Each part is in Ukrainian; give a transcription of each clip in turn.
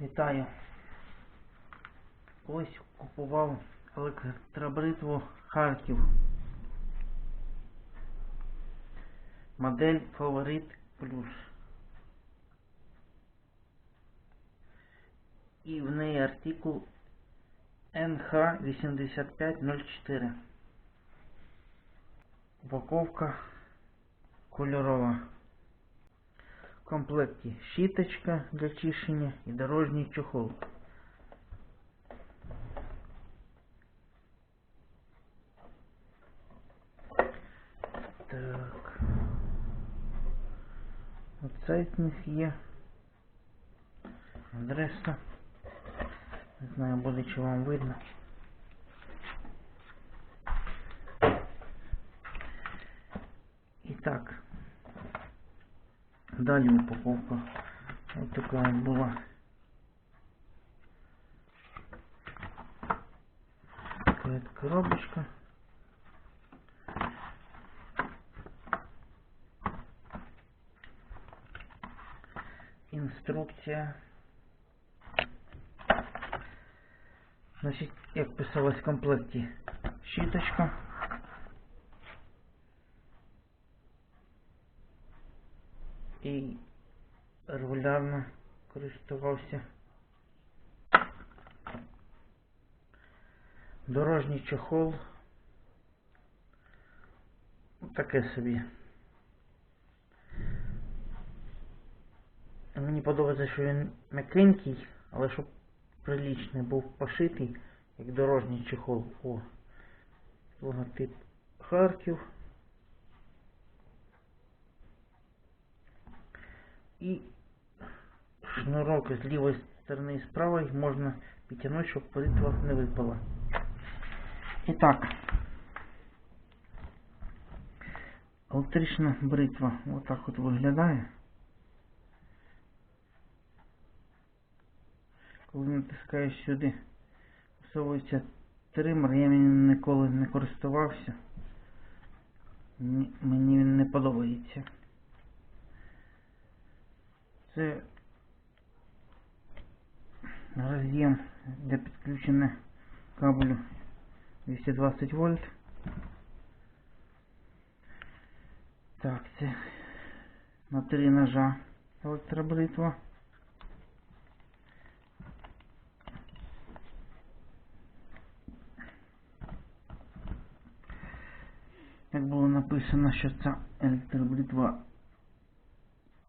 Вітаю. Ось купував електробритву Харків. Модель Фаворит Плюс. І в неї артикул NH8504. Упаковка кольорова. В комплекті щіточка для чищення і дорожній чохол. Так. Сайт у них є. Адреса. Не знаю, буде чи вам видно. І так. Далі упаковка. Ось така от була. Така от коробочка. Інструкція. Значить, як писалось в комплекті, щіточка. І регулярно користувався. Дорожній чохол. Таке собі. Мені подобається, що він м'якенький, але щоб приличний був пошитий, як дорожній чехол. О, логотип Харків. І шнурок з лівої сторони і з правої можна підтягнути, щоб бритва не випала. І так. Електрична бритва отак от виглядає. Коли натискаєш сюди, всовується тример, я ним ніколи не користувався. Ні- Мені він не подобається. Це роз'єм для підключення кабелю 220 вольт. Так, це на три ножа електробритва. Як було написано, що ця електробритва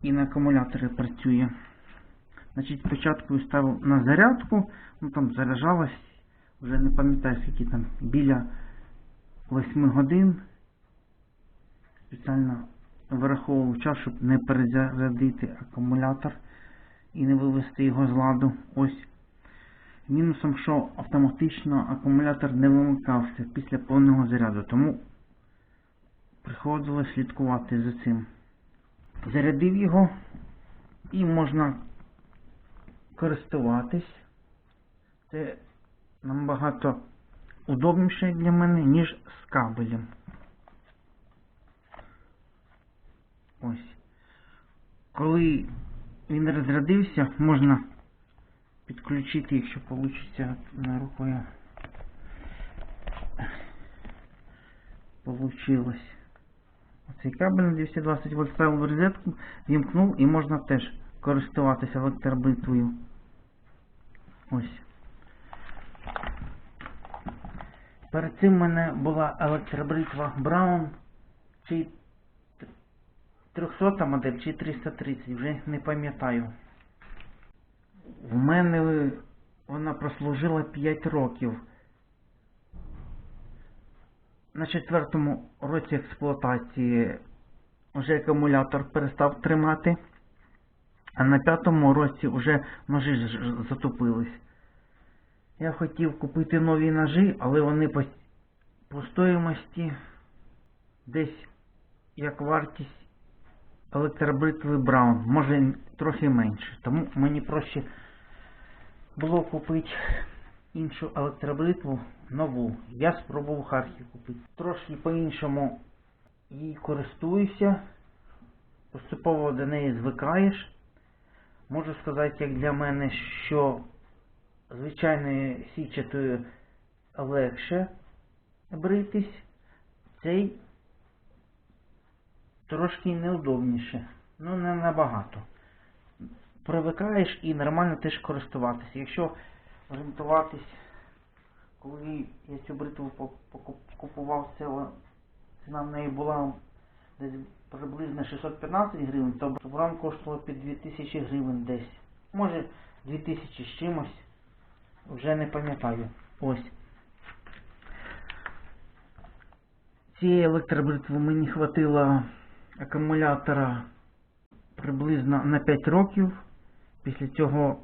і на акумуляторі працює. Значить, спочатку я ставив на зарядку, ну там заряджалась, вже не пам'ятаю скільки там, біля 8 годин. Спеціально вираховував час, щоб не перезарядити акумулятор і не вивести його з ладу. Ось. Мінусом, що автоматично акумулятор не вимикався після повного заряду, тому приходилось слідкувати за цим. Зарядив його і можна користуватись. Це набагато удобніше для мене, ніж з кабелем. Ось. Коли він розрядився, можна підключити, якщо вийде на рукою. Получилось. Оцей кабель на 220 вольт ставив в розетку, вімкнув і можна теж користуватися електробритвою. Ось. Перед цим в мене була електробритва Brown, чи 300 модель, чи 330, вже не пам'ятаю. В мене вона прослужила 5 років. На четвертому році експлуатації вже акумулятор перестав тримати, а на п'ятому році вже ножі затупились. Я хотів купити нові ножі, але вони по, по стоїмості десь як вартість електробритви Браун, може трохи менше. Тому мені проще було купити іншу електробритву нову. Я спробував Харків купити. Трошки по-іншому її користуюся. Поступово до неї звикаєш. Можу сказати, як для мене, що звичайною січатою легше бритись, цей трошки неудобніше. Ну, не набагато. Привикаєш і нормально теж користуватися. Якщо орієнтуватись, коли я цю бритву купував, ціна в неї була десь приблизно 615 гривень, то брам коштувало під 2000 гривень десь. Може 2000 з чимось. Вже не пам'ятаю. Ось. Цієї електробритви мені хватило акумулятора приблизно на 5 років. Після цього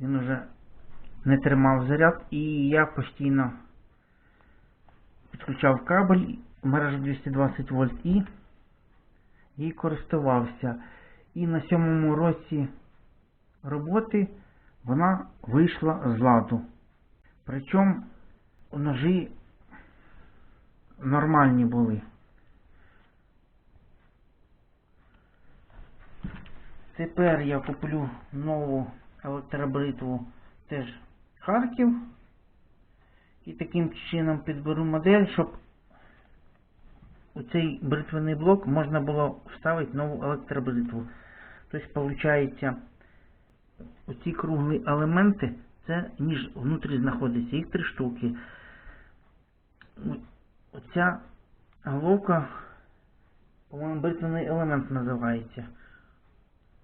він уже не тримав заряд і я постійно підключав кабель мережу 220 вольт і їй користувався. І на сьомому році роботи вона вийшла з ладу. Причому ножі нормальні були. Тепер я куплю нову електробритву теж Харків. І таким чином підберу модель, щоб у цей бритвений блок можна було вставити нову електробритву. Тобто, виходить, оці круглі елементи, це ніж внутрі знаходиться, їх три штуки. Оця головка, по-моєму, бритвений елемент називається.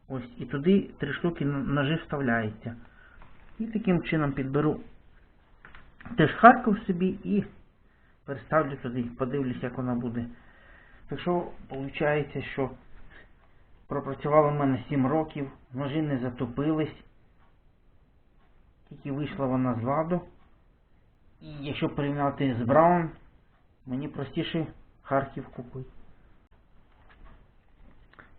Ось, і туди три штуки ножи вставляється. І таким чином підберу теж Харків собі і переставлю туди, подивлюсь, як вона буде. Так що, виходить, що пропрацювало в мене 7 років, ножі не затопились, тільки вийшла вона з ладу. І якщо порівняти з Браун, мені простіше Харків купити.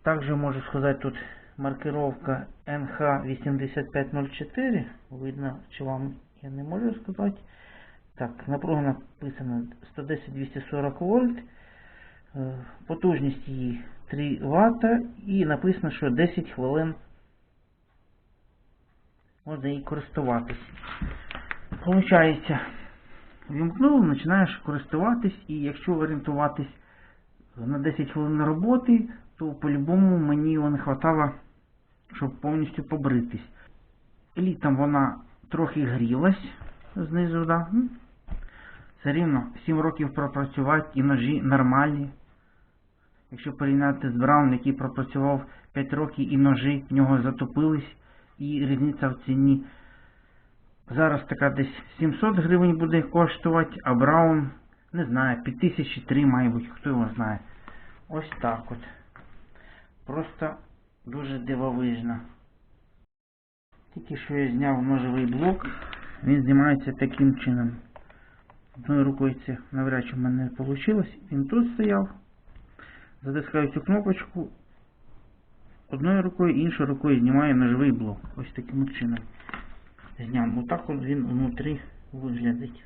Также можу сказати тут маркировка NH8504. Видно, чи вам я не можу сказати. Так, напруга написано 110-240 вольт. Е, Потужність її 3 Вт і написано, що 10 хвилин можна її користуватись. Получається, вімкнув, починаєш користуватись, і якщо орієнтуватись на 10 хвилин роботи, то по-любому мені не хватало, щоб повністю побритись. Літом вона трохи грілась знизу, да. Все рівно 7 років пропрацювати і ножі нормальні. Якщо порівняти з Браун, який пропрацював 5 років і ножі в нього затопились, і різниця в ціні. Зараз така десь 700 гривень буде коштувати, а Браун, не знаю, 5003, мабуть, хто його знає. Ось так от. Просто дуже дивовижно. Тільки що я зняв ножовий блок, він знімається таким чином. Одною рукою це навряд чи в мене не вийшло. Він тут стояв. Затискаю цю кнопочку. Одною рукою, іншою рукою знімаю ножовий блок. Ось таким чином. Зняв. Отак от він внутрі виглядить.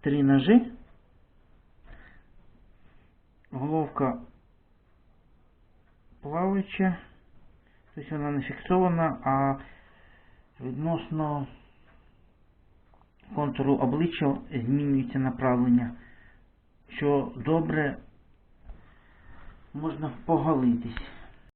Три ножи. Головка плаваюча. Тобто вона не фіксована, а відносно контуру обличчя змінюється направлення, що добре можна поголитись.